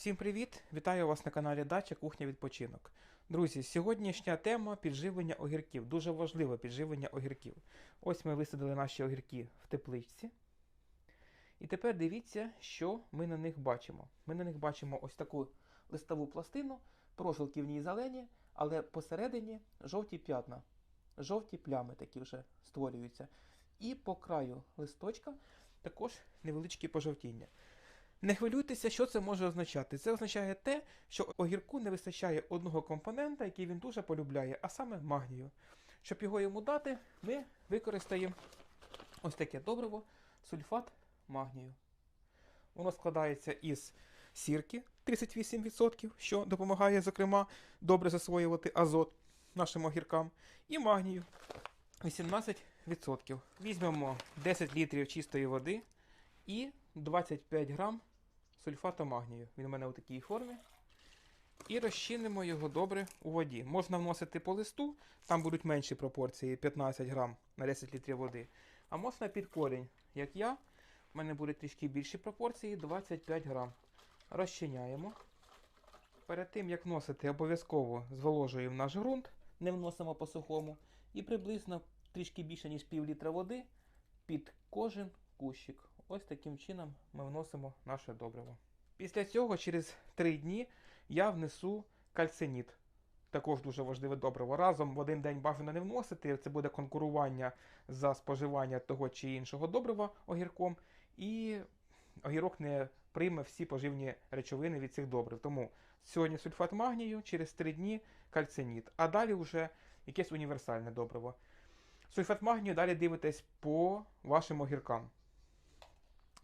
Всім привіт! Вітаю вас на каналі Дача Кухня Відпочинок. Друзі, сьогоднішня тема підживлення огірків. Дуже важливе підживлення огірків. Ось ми висадили наші огірки в тепличці. І тепер дивіться, що ми на них бачимо. Ми на них бачимо ось таку листову пластину, прожилки в ній зелені, але посередині жовті п'ятна, жовті плями такі вже створюються. І по краю листочка також невеличкі пожовтіння. Не хвилюйтеся, що це може означати. Це означає те, що огірку не вистачає одного компонента, який він дуже полюбляє, а саме магнію. Щоб його йому дати, ми використаємо ось таке добриво сульфат магнію. Воно складається із сірки 38%, що допомагає, зокрема, добре засвоювати азот нашим огіркам, і магнію 18%. Візьмемо 10 літрів чистої води і 25 грам сульфату магнію. Він у мене у такій формі. І розчинимо його добре у воді. Можна вносити по листу, там будуть менші пропорції 15 грам на 10 літрів води. А можна під корінь, як я. У мене будуть трішки більші пропорції 25 грам. Розчиняємо. Перед тим, як вносити, обов'язково зволожуємо наш ґрунт, не вносимо по сухому. І приблизно трішки більше, ніж пів літра води під кожен кущик. Ось таким чином ми вносимо наше добриво. Після цього, через 3 дні, я внесу кальциніт. Також дуже важливе добриво. Разом в один день бажано не вносити. Це буде конкурування за споживання того чи іншого добрива огірком. І огірок не прийме всі поживні речовини від цих добрив. Тому сьогодні сульфат магнію, через 3 дні кальциніт. А далі вже якесь універсальне добриво. Сульфат магнію далі дивитесь по вашим огіркам.